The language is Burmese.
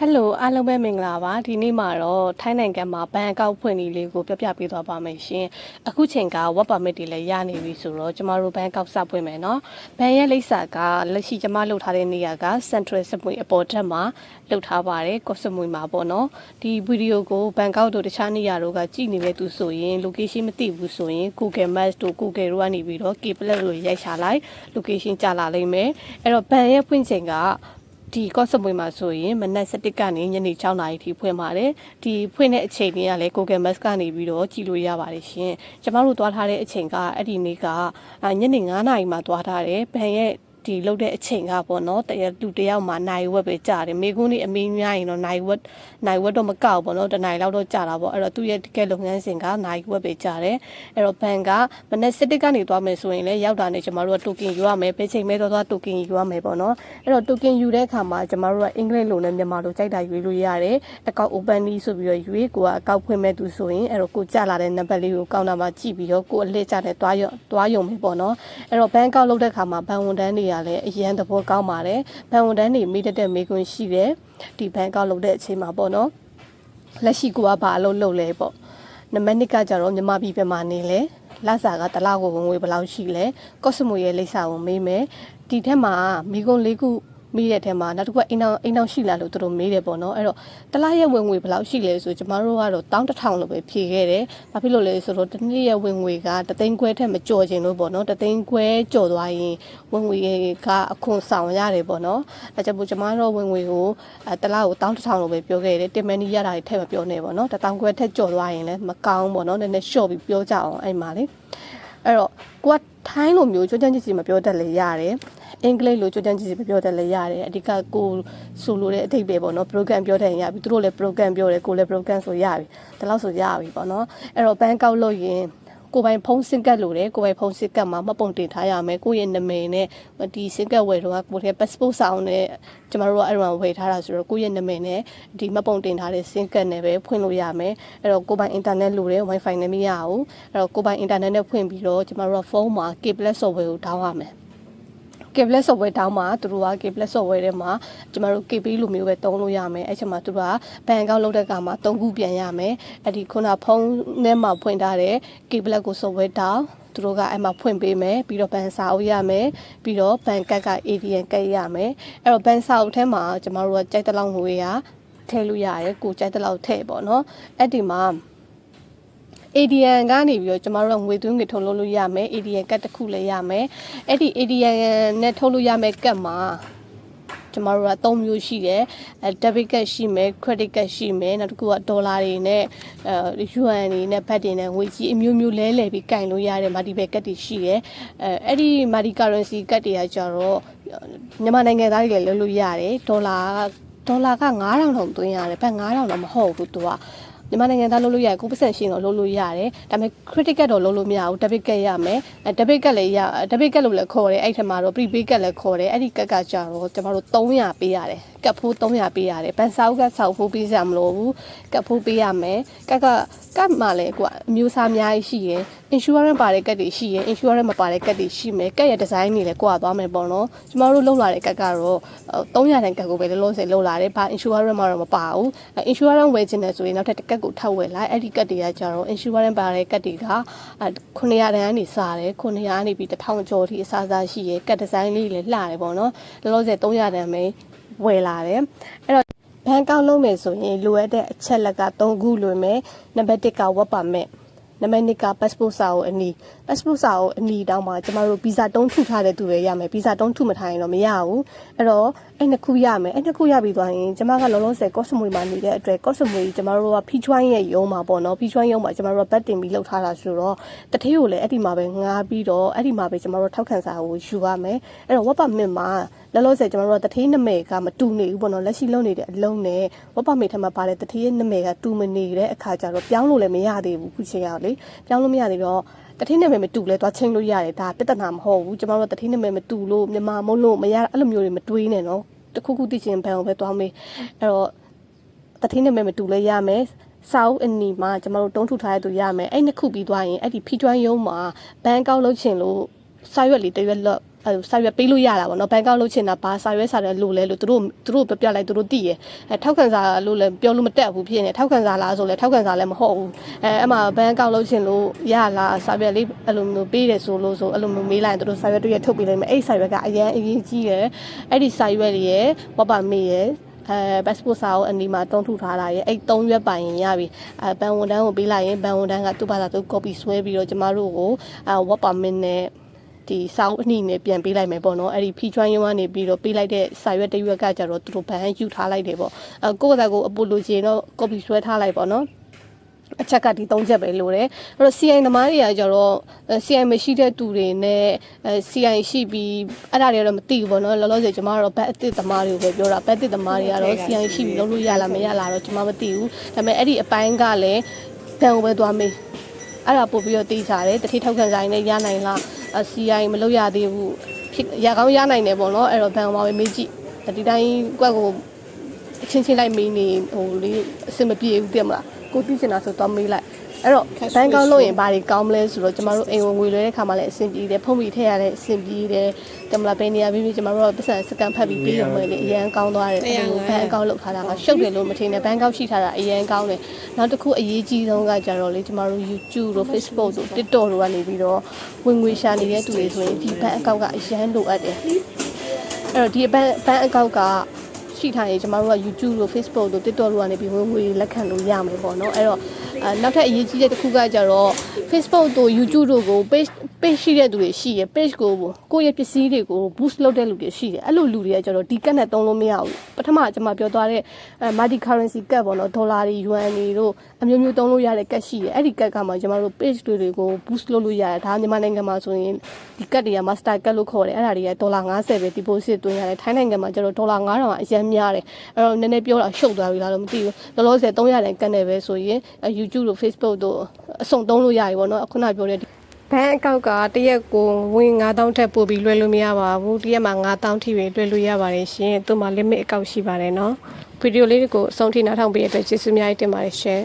ဟယ်လိုအားလုံးပဲမင်္ဂလာပါဒီနေ့မှာတော့ထိုင်းနိုင်ငံမှာဘဏ်အကောက်ဖွင့်နည်းလေးကိုပြောပြပေးသွားပါမယ်ရှင်အခုချိန်က work permit တွေလည်းရနေပြီဆိုတော့ကျမတို့ဘဏ်အကောက်စဖွင့်မယ်နော်ဘဏ်ရဲ့လိပ်စာကလက်ရှိကျမလုပ်ထားတဲ့နေရာက Central စပွေအပေါ်ထက်မှာလုပ်ထားပါတယ်ကော့စမွေမှာပေါ့နော်ဒီဗီဒီယိုကိုဘဏ်ကောက်တို့တခြားနေရာတို့ကကြည့်နေတဲ့သူဆိုရင် location မသိဘူးဆိုရင် Google Maps တို့ Google တို့ကနေပြီးတော့ Kplet တို့ရိုက်ချလိုက် location ကြလာလိမ့်မယ်အဲ့တော့ဘဏ်ရဲ့ဖွင့်ချိန်က ဒီကော့စမွေမှာဆိုရင်မနက်7ကနေညနေ6နာရီထိဖွင့်ပါတယ်ဒီဖွင့်တဲ့အချိန်တွေကလည်း Google Maps ကနေပြီးတော့ကြည့်လို့ရပါတယ်ရှင်ကျမတို့သွားထားတဲ့အချိန်ကအဲ့ဒီနေ့ကအာညနေ9နာရီမှာသွားထားတယ်ဘန်ရဲ့ ဒီလောက်တဲ့အချိန်ကပေါ့နော်တရလူတယောက်မှာနိုင်ဝက်ပဲကြာတယ်မိကုန်းနေအမင်းများရင်တော့နိုင်ဝက်နိုင်ဝက်တော့မကောက်ပေါ့နော်တနိုင်လောက်တော့ကြာတာပေါ့အဲ့တော့သူ့ရဲ့တကယ်လုပ်ငန်းစဉ်ကနိုင်ဝက်ပဲကြာတယ်အဲ့တော့ဘန်ကမနက်7ကနေသွားမယ်ဆိုရင်လည်းရောက်တာနဲ့ကျမတို့ကတိုကင်ယူရမယ်ဘယ်ချိန်မဲသွားသွားတိုကင်ယူရမယ်ပေါ့နော်အဲ့တော့တိုကင်ယူတဲ့အခါမှာကျမတို့ကအင်္ဂလိပ်လိုနဲ့မြန်မာလိုကြိုက်တာရွေးလို့ရတယ်အကောက် open နီးဆိုပြီးတော့ရွေးကိုကအကောက်ဖွင့်မဲ့သူဆိုရင်အဲ့တော့ကိုကြလာတဲ့နံပါတ်လေးကိုကောင်းတာမှာကြည့်ပြီးတော့ကိုအလှည့်ကျတဲ့သွားရသွားရုံပဲပေါ့နော်အဲ့တော့ဘန်ကောက်လုပ်တဲ့အခါမှာဘန်ဝန်တန်းတွေကလည်းအရန်သဘောကောင်းပါတယ်ဘန်ဝန်တန်းတွေမိတတ်တဲ့မိကွန်းရှိတယ်ဒီဘန်ကောက်လုပ်တဲ့အချိန်မှာပေါ့နော်လက်ရှိကိုကဘာအလုပ်လုပ်လဲပေါ့နံပါတ်1ကကြတော့မြန်မာပြည်ပြည်မှာနေလဲလစာကတစ်လောက်ကိုဝင်ငွေဘယ်လောက်ရှိလဲကော့စမွေရဲ့လိပ်စာကိုမေးမယ်ဒီထက်မှာမိကွန်း၄ခု မိတဲ့အထက်မှာနောက်တစ်ခုကအိမ်အောင်အိမ်အောင်ရှိလားလို့သူတို့မေးတယ်ပေါ့နော်အဲ့တော့တလားရဲ့ဝင်ငွေဘယ်လောက်ရှိလဲဆိုကျမတို့ကတော့တောင်းတစ်ထောင်လို့ပဲဖြေခဲ့တယ်။ဘာဖြစ်လို့လဲဆိုတော့တစ်နေ့ရဲ့ဝင်ငွေကတသိန်းခွဲထက်မကျော်ချင်လို့ပေါ့နော်တသိန်းခွဲကျော်သွားရင်ဝင်ငွေကအခွန်ဆောင်ရတယ်ပေါ့နော်။အဲကြောင့်မို့ကျမတို့ဝင်ငွေကိုအဲတလားကိုတောင်းတစ်ထောင်လို့ပဲပြောခဲ့တယ်။တင်မန်နီရတာတွေထည့်မပြောနဲ့ပေါ့နော်။တထောင်ခွဲထက်ကျော်သွားရင်လည်းမကောင်းပေါ့နော်။နည်းနည်းရှော့ပြီးပြောကြအောင်အဲ့မှာလေ။ အဲ့တော့ကိုကထိုင်းလိုမျိုးကြွကြမ်းကြည့်ကြည့်မပြောတတ်လေရတယ်အင်္ဂလိပ်လိုကြွကြမ်းကြည့်ကြည့်မပြောတတ်လေရတယ်အဓိကကိုဆိုလိုတဲ့အတိတ်ပဲပေါ့နော် program ပြောတဲ့ရင်ရပြီသူတို့လည်း program ပြောတယ်ကိုလည်း program ဆိုရပြီဒါလို့ဆိုရပြီပေါ့နော်အဲ့တော့ဘန်းကောက်လို့ရင် ကိုပိုင်ဖုန်းစင်ကတ်လို့တယ်ကိုပိုင်ဖုန်းစင်ကတ်မှာမှတ်ပုံတင်ထားရမယ်ကိုရဲ့နာမည်နဲ့ဒီစင်ကတ်ဝယ်တော့ကိုရဲ့ passport စာအုပ်နဲ့ကျမတို့ကအဲ့တော့ဝယ်ထားတာဆိုတော့ကိုရဲ့နာမည်နဲ့ဒီမှတ်ပုံတင်ထားတဲ့စင်ကတ်နဲ့ပဲဖွင့်လို့ရမယ်အဲ့တော့ကိုပိုင် internet လို့တယ် wifi နဲ့မရဘူးအဲ့တော့ကိုပိုင် internet နဲ့ဖွင့်ပြီးတော့ကျမတို့ကဖုန်းမှာ Kplet software ကို download ရမယ် Kplet software တောင်းမှာသူတို့က Kplet software ထဲမှာကျမတို့ KB လိုမျိုးပဲတုံးလို့ရမယ်အဲ့ချိန်မှာသူတို့ကဘန်ကောက်လုပ်တဲ့ကမှာ၃ခုပြန်ရမယ်အဲ့ဒီခုနဖုန်းထဲမှာဖွင့်ထားတဲ့ Kplet ကို software တောင်းသူတို့ကအဲ့မှာဖွင့်ပေးမယ်ပြီးတော့ဘန်စာအုပ်ရမယ်ပြီးတော့ဘန်ကတ်က ATM ကတ်ရမယ်အဲ့တော့ဘန်စာအုပ်ထဲမှာကျမတို့ကကြိုက်တဲ့လောက်ငွေရထည့်လို့ရတယ်ကိုကြိုက်တဲ့လောက်ထည့်ပေါ့နော်အဲ့ဒီမှာ ADN ကနေပြီးတော့ကျမတို့ကငွေသွင်းငွေထုတ်လုပ်လို့ရမယ် ADN ကတ်တစ်ခုလည်းရမယ်အဲ့ဒီ ADN နဲ့ထုတ်လို့ရမယ်ကတ်မှာကျမတို့က3မျိုးရှိတယ်အဲ debit card ရှိမယ် credit card ရှိမယ်နောက်တစ်ခုကဒေါ်လာတွေနဲ့အဲ yuan တွေနဲ့ဘတ်တွေနဲ့ငွေကြီးအမျိုးမျိုးလဲလှယ်ပြီးကင်လို့ရတဲ့ multiple card တွေရှိတယ်အဲအဲ့ဒီ multi currency card တွေကကျတော့မြန်မာနိုင်ငံသားတွေလည်းလုပ်လို့ရတယ်ဒေါ်လာဒေါ်လာက9000တောင်သွင်းရတယ်ဘတ်9000တော့မဟုတ်ဘူးသူက မြန်မာနိုင်ငံသားလုပ်လို့ရတယ်ကိုပတ်စံရှင်းတော့လုပ်လို့ရတယ်ဒါပေမဲ့ credit card တော့လုပ်လို့မရဘူး debit card ရမယ်အဲ debit card လည်းရ debit card လို့လည်းခေါ်တယ်အဲ့ထက်မှာတော့ prepaid card လည်းခေါ်တယ်အဲ့ဒီကတ်ကကြတော့ကျမတို့300ပေးရတယ်ကတ်ဖိုး300ပေးရတယ်ဘန်စာအုပ်ကဆောက်ဖိုးပေးစရာမလိုဘူးကတ်ဖိုးပေးရမယ်ကတ်ကကတ်မှလည်းကွာအမျိုးအစားအများကြီးရှိရယ် insurance ပါတဲ့ကတ်တွေရှိရယ် insurance မပါတဲ့ကတ်တွေရှိမယ်ကတ်ရဲ့ design တွေလည်းကွာသွားမယ်ပေါ့နော်ကျမတို့လောက်လာတဲ့ကတ်ကတော့300တန်ကတ်ကိုပဲလောလောဆယ်လောက်လာတယ်ဘာ insurance မှတော့မပါဘူး insurance ဝယ်ခြင်းတယ်ဆိုရင်နောက်ထပ်တစ်ကတ်ကိုထပ်ဝယ်လိုက်အဲ့ဒီကတ်တွေကကျတော့ insurance ပါတဲ့ကတ်တွေက900တန်ကနေစားတယ်900ကနေပြီး1000ကျော်ထိအစားအစားရှိရယ်ကတ် design လေးလည်းလှတယ်ပေါ့နော်လောလောဆယ်300တန်ပဲဝယ်လာတယ်အဲ့တော့ဘန်ကောက်လုံးမယ်ဆိုရင်လိုအပ်တဲ့အချက်လက်က3ခုလိုမယ်နံပါတ်1က work permit နံပါတ်2က passport စာအုပ်အနီး passport စာအုပ်အနီးတောင်းမှာကျမတို့ visa တုံးထုထားတဲ့သူတွေရမယ် visa တုံးထုမထားရင်တော့မရဘူးအဲ့တော့အဲ့နှစ်ခုရမယ်အဲ့နှစ်ခုရပြီးသွားရင်ကျမကလုံးလုံးဆယ် cost မွေမှာနေတဲ့အတွက် cost မွေကျမတို့က P1 ရဲ့ရုံးမှာပေါ့နော် P1 ရုံးမှာကျမတို့ကဘတ်တင်ပြီးလောက်ထားတာဆိုတော့တထေးကိုလည်းအဲ့ဒီမှာပဲငားပြီးတော့အဲ့ဒီမှာပဲကျမတို့ထောက်ခံစာကိုယူရမယ်အဲ့တော့ work permit မှာ လောလောဆယ်ကျမတို့ကတထေးနာမည်ကမတူနေဘူးပေါ့နော်လက်ရှိလုပ်နေတဲ့အလုံးနဲ့ work permit ထဲမှာပါတဲ့တထေးရဲ့နာမည်ကတူမနေတဲ့အခါကျတော့ပြောင်းလို့လည်းမရသေးဘူးခုချိန်ရောက်လေပြောင်းလို့မရသေးတော့တထင်းနာမည်မတူလဲသွားချင်းလို့ရတယ်ဒါပြဿနာမဟုတ်ဘူးကျမတို့ကတထင်းနာမည်မတူလို့မြန်မာမုန်းလို့မရအဲ့လိုမျိုးတွေမတွေးနဲ့နော်တခုခုသိချင်ဘန်အောင်ပဲသွားမေးအဲ့တော့တထင်းနာမည်မတူလဲရမယ်စာအုပ်အနီမှာကျမတို့တုံးထုထားရတူရမယ်အဲ့နှစ်ခုပြီးသွားရင်အဲ့ဒီဖီကျွမ်းရုံးမှာဘန်ကောက်လုပ်ချင်လို့စာရွက်လေးတရွက်လောက် အဲစာရွက်ပေးလို့ရတာပေါ့နော်ဘန်ကောက်လုပ်ချင်တာဘာစာရွက်စာတယ်လို့လဲလို့သူတို့သူတို့ပြပြလိုက်သူတို့သိရအဲထောက်ခံစာလို့လည်းပြောလို့မတက်ဘူးဖြစ်နေထောက်ခံစာလားဆိုလဲထောက်ခံစာလည်းမဟုတ်ဘူးအဲအဲ့မှာဘန်ကောက်လုပ်ချင်လို့ရလားစာရွက်လေးအဲ့လိုမျိုးပေးတယ်ဆိုလို့ဆိုအဲ့လိုမျိုးမေးလိုက်ရင်သူတို့စာရွက်တွေရထုတ်ပေးလိုက်မယ်အဲ့ဒီစာရွက်ကအရန်အရေးကြီးတယ်အဲ့ဒီစာရွက်တွေရဝတ်ပါမေးရအဲ passport စာအုပ်အနီးမှာတုံးထုထားတာရဲ့အဲ့သုံးရွက်ပိုင်ရင်ရပြီအဲဘန်ဝန်တန်းကိုပေးလိုက်ရင်ဘန်ဝန်တန်းကသူ့ဘာသာသူ copy ဆွဲပြီးတော့ကျမတို့ကိုအဲ work permit နဲ့ ဒီစာအုပ်အနီးနဲ့ပြန်ပေးလိုက်မယ်ပေါ့နော်အဲ့ဒီဖီချွမ်းရုံးကနေပြီးတော့ပေးလိုက်တဲ့စာရွက်တစ်ရွက်ကကြတော့သူတို့ဘန်ယူထားလိုက်တယ်ပေါ့အဲကိုယ့်ဘာသာကိုအပူလိုချင်တော့ copy ဆွဲထားလိုက်ပေါ့နော်အချက်ကဒီ၃ချက်ပဲလိုတယ်အဲ့တော့ CI သမားတွေကကြတော့အဲ CI မရှိတဲ့သူတွေနဲ့အဲ CI ရှိပြီးအဲ့ဒါတွေကတော့မသိဘူးပေါ့နော်လောလောဆယ်ကျမတို့ဘက်အစ်စ်သမားတွေကိုပဲပြောတာဘက်အစ်စ်သမားတွေကတော့ CI ရှိပြီးလုပ်လို့ရလားမရလားတော့ကျမမသိဘူးဒါပေမဲ့အဲ့ဒီအပိုင်းကလည်းဘန်ကိုပဲသွားမေးအဲ့ဒါပို့ပြီးတော့သိကြတယ်တတိထောက်ခံဆိုင်နဲ့ရနိုင်လားအဲ CI မလုပ်ရသေးဘူးဖြစ်ရကောင်းရနိုင်တယ်ပေါ့နော်အဲ့တော့ဘန်ကိုပါပဲမေးကြည့်ဒီတိုင်းကွက်ကိုအချင်းချင်းလိုက်မေးနေဟိုလေးအဆင်မပြေဘူးသိမလားကိုသိချင်တာဆိုတော့မေးလိုက် အဲ့တော့ဘန်ကောက်လို့ရင်ဘာတွေကောင်းမလဲဆိုတော့ကျမတို့အိမ်ဝင်ငွေလွှဲတဲ့ခါမှလည်းအဆင်ပြေတယ်ဖုန်းပြီးထည့်ရတဲ့အဆင်ပြေတယ်တမလားဘယ်နေရာပြီးပြီးကျမတို့ကပတ်စံစကန်ဖတ်ပြီးပြီးရုံပဲလေအရန်ကောင်းသွားတယ်အဲ့လိုဘန်အကောင့်လောက်ထားတာကရှုပ်တယ်လို့မထင်နဲ့ဘန်ကောက်ရှိထားတာအရန်ကောင်းတယ်နောက်တစ်ခုအရေးကြီးဆုံးကကြတော့လေကျမတို့ YouTube တို့ Facebook တို့ TikTok တို့ကနေပြီးတော့ဝင်ငွေရှာနေတဲ့သူတွေဆိုရင်ဒီဘန်အကောင့်ကအရန်လိုအပ်တယ်အဲ့တော့ဒီဘန်ဘန်အကောင့်ကရှိထားရင်ကျမတို့က YouTube တို့ Facebook တို့ TikTok တို့ကနေပြီးဝင်ငွေလက်ခံလို့ရမယ်ပေါ့နော်အဲ့တော့အဲ နောက်ထပ်အရေးကြီးတဲ့တစ်ခုကကြတော့ Facebook တို့ YouTube တို့ကို page page ရှိတဲ့သူတွေရှိရယ် page ကိုကိုယ့်ရဲ့ပစ္စည်းတွေကို boost လုပ်တဲ့လူတွေရှိတယ်အဲ့လိုလူတွေကကြတော့ဒီကတ်နဲ့သုံးလို့မရဘူးပထမကျွန်မပြောသွားတဲ့အဲ multi currency ကတ်ပေါ့နော်ဒေါ်လာတွေ yuan တွေတို့အမျိုးမျိုးသုံးလို့ရတဲ့ကတ်ရှိတယ်အဲ့ဒီကတ်ကမှကျွန်တော်တို့ page တွေကို boost လုပ်လို့ရတယ်ဒါမြန်မာနိုင်ငံမှာဆိုရင်ဒီကတ်တွေက master ကတ်လို့ခေါ်တယ်အဲ့ဒါတွေကဒေါ်လာ90ပဲ deposit သွင်းရတယ်ထိုင်းနိုင်ငံမှာကျတော့ဒေါ်လာ9000ကအရင်များတယ်အဲ့တော့နည်းနည်းပြောတာရှုပ်သွားပြီလားတော့မသိဘူးလောလောဆယ်300တန်ကတ်နေပဲဆိုရင် YouTube တို့ Facebook တို့အစုံသုံးလို့ရပြီပေါ့နော်ခုနပြောတဲ့ ဘဏ်အကောင့်ကတရက်ကိုဝင်9000ထက်ပိုပြီးလွှဲလို့မရပါဘူးတရက်မှာ9000ထိပဲလွှဲလို့ရပါတယ်ရှင်သူ့မှာ limit အကောင့်ရှိပါတယ်နော်ဗီဒီယိုလေးကိုအဆုံးထိနားထောင်ပေးတဲ့အတွက်ကျေးဇူးအများကြီးတင်ပါတယ်ရှင်